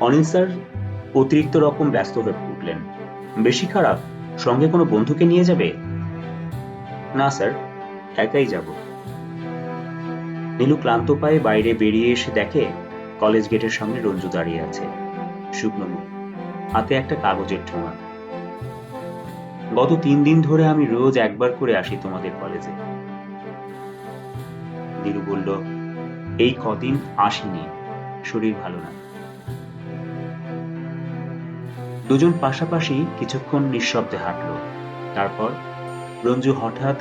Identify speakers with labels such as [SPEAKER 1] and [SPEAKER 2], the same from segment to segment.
[SPEAKER 1] Anil sir অতিরিক্ত রকম ব্যস্ত হয়ে উঠলেন। বেশি খারাপ? সঙ্গে কোনো বন্ধুকে নিয়ে যাবে? না, স্যার, একাই যাব। নীলু ক্লান্ত পায়ে বাইরে বেরিয়ে এসে দেখে কলেজ গেটের সামনে রঞ্জু দাঁড়িয়ে আছে। শুকনো হাতে একটা কাগজের ঠোঙা। গত তিন দিন ধরে আমি রোজ একবার করে আসি তোমাদের কলেজে। নীলু বলল, এই কদিন আসিনি, শরীর ভালো না। দুজন পাশাপাশি কিছুক্ষণ নিঃশব্দে হাঁটলো। তারপর রঞ্জু হঠাৎ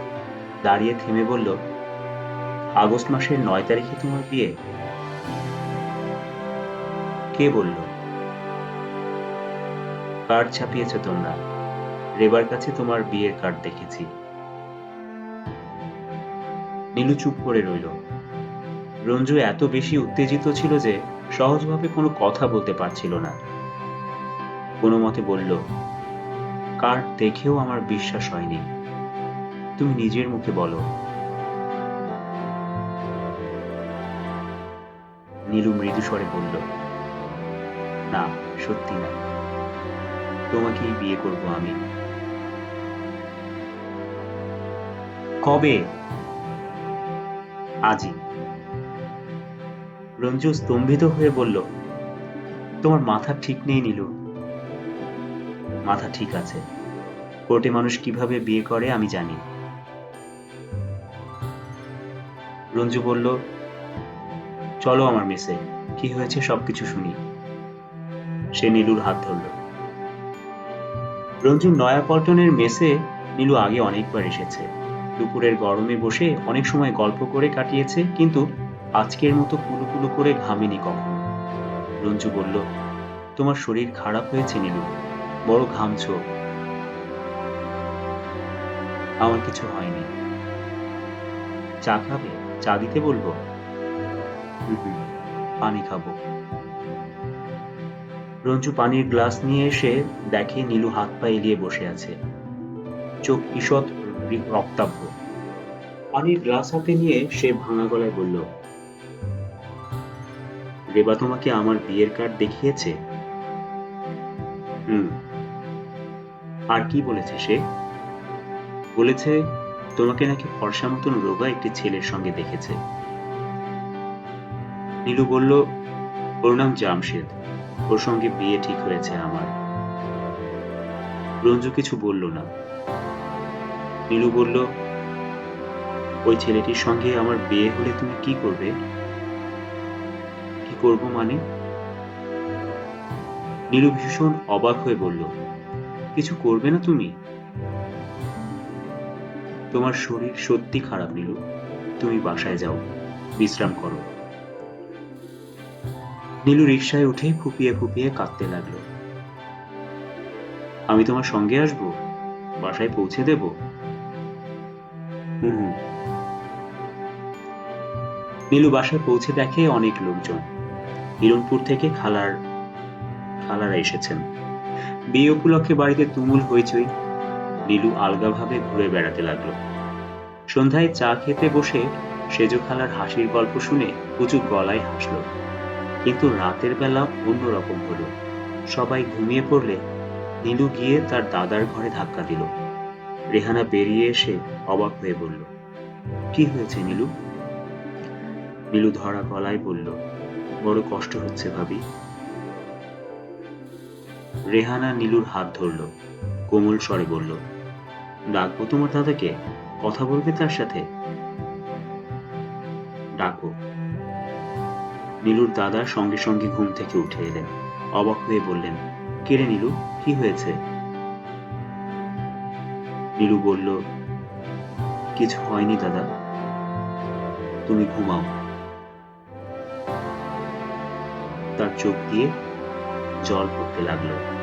[SPEAKER 1] দাঁড়িয়ে থেমে বলল, আগস্ট মাসের নয় তারিখে তোমার বিয়ে? কে বলল, কার্ড ছাপিয়েছ তোমরা। রেবার কাছে তোমার বিয়ের কার্ড দেখেছি। নীলু চুপ করে রইল। রঞ্জু এত বেশি উত্তেজিত ছিল যে সহজভাবে কোনো কথা বলতে পারছিল না। কোনো মতে বলল কার্ড দেখেও আমার বিশ্বাস হয়নি। তুমি নিজের মুখে বলো। নীলু মৃদু স্বরে বলল, না, সত্যি না। তোমাকেই বিয়ে করব আমি। কবে? আজই। রঞ্জু স্তম্ভিত হয়ে বলল, তোমার মাথা ঠিক নেই, নীলু। মাথা ঠিক আছে। কোর্টে মানুষ কীভাবে বিয়ে করে আমি জানি। রঞ্জু বলল, চলো আমার মেসে, কি হয়েছে সবকিছু শুনি। সে নীলুর হাত ধরল। রঞ্জুর নয়াপল্টনের মেসে নীলু আগে অনেকবার এসেছে। দুপুরের গরমে বসে অনেক সময় গল্প করে কাটিয়েছে, কিন্তু আজকের মতো কুলু কুলু করে ঘামেনি কখনো। রঞ্জু বলল, তোমার শরীর খারাপ হয়েছে নীলু। বড় ঘামছো। আমার কিছু হয়নি। চা খাবে? চা দিতে বলব? পানি খাব। রঞ্জু পানির গ্লাস নিয়ে এসে দেখে নীলু হাত পা এলিয়ে বসে আছে। চোখ ঈষৎ রি- রক্তাভ পানির গ্লাস হাতে নিয়ে সে ভাঙা গলায় বলল, রেবা তোমাকে আমার বিয়ের কার্ড দেখিয়েছে? হুম। আর কি বলেছে সে? বলেছে, তোমাকে নাকি ফর্সা মতন রোগা একটি ছেলের সঙ্গে দেখেছে। নীলু বলল, ওর নাম জামশেদ। ওর সঙ্গে বিয়ে ঠিক হয়েছে আমার। রঞ্জু কিছু বলল না। নীলু বলল, ওই ছেলেটির সঙ্গে আমার বিয়ে হলে তুমি কি করবে? কি করব মানে? নীলু ভীষণ অবাক হয়ে বলল কিছু করবে না তুমি? তোমার শরীর সত্যি খারাপ, নীলু। তুমি বাসায় যাও, বিশ্রাম করো। নীলু রিকশায় উঠে ফুপিয়ে ফুপিয়ে কাঁদতে লাগল। আমি তোমার সঙ্গে আসব? বাসায় পৌঁছে দেব? হুম। নীলু বাসায় পৌঁছে দেখে অনেক লোকজন। হিরণপুর থেকে খালার, খালারা এসেছেন। বিয়ে উপলক্ষে বাড়িতে তুমুল হইচই। নীলু আলগাভাবে ঘুরে বেড়াতে লাগল। সন্ধ্যায় চা খেতে বসে সেজু খালার হাসির গল্প শুনে উঁচু গলায় হাসলো। কিন্তু রাতের বেলা অন্যরকম হলো। সবাই ঘুমিয়ে পড়লে নীলু গিয়ে তার দাদার ঘরে ধাক্কা দিল। রেহানা বেরিয়ে এসে অবাক হয়ে বলল, কি হয়েছে নীলু? নীলু ধরা গলায় বলল, বড় কষ্ট হচ্ছে ভাবি। রেহানা নীলুর হাত ধরল। কোমল স্বরে বলল, ডাকবো তোমার দাদাকে, কথা বলবে তার সাথে? ডাকো নীলুর দাদা সঙ্গে সঙ্গে ঘুম থেকে উঠে এলেন। অবাক হয়ে বললেন কেড়ে নীলু? কি হয়েছে? নীলু বলল, কিছু হয়নি দাদা। তুমি ঘুমাও। তার চোখ দিয়ে জল পড়তে লাগল।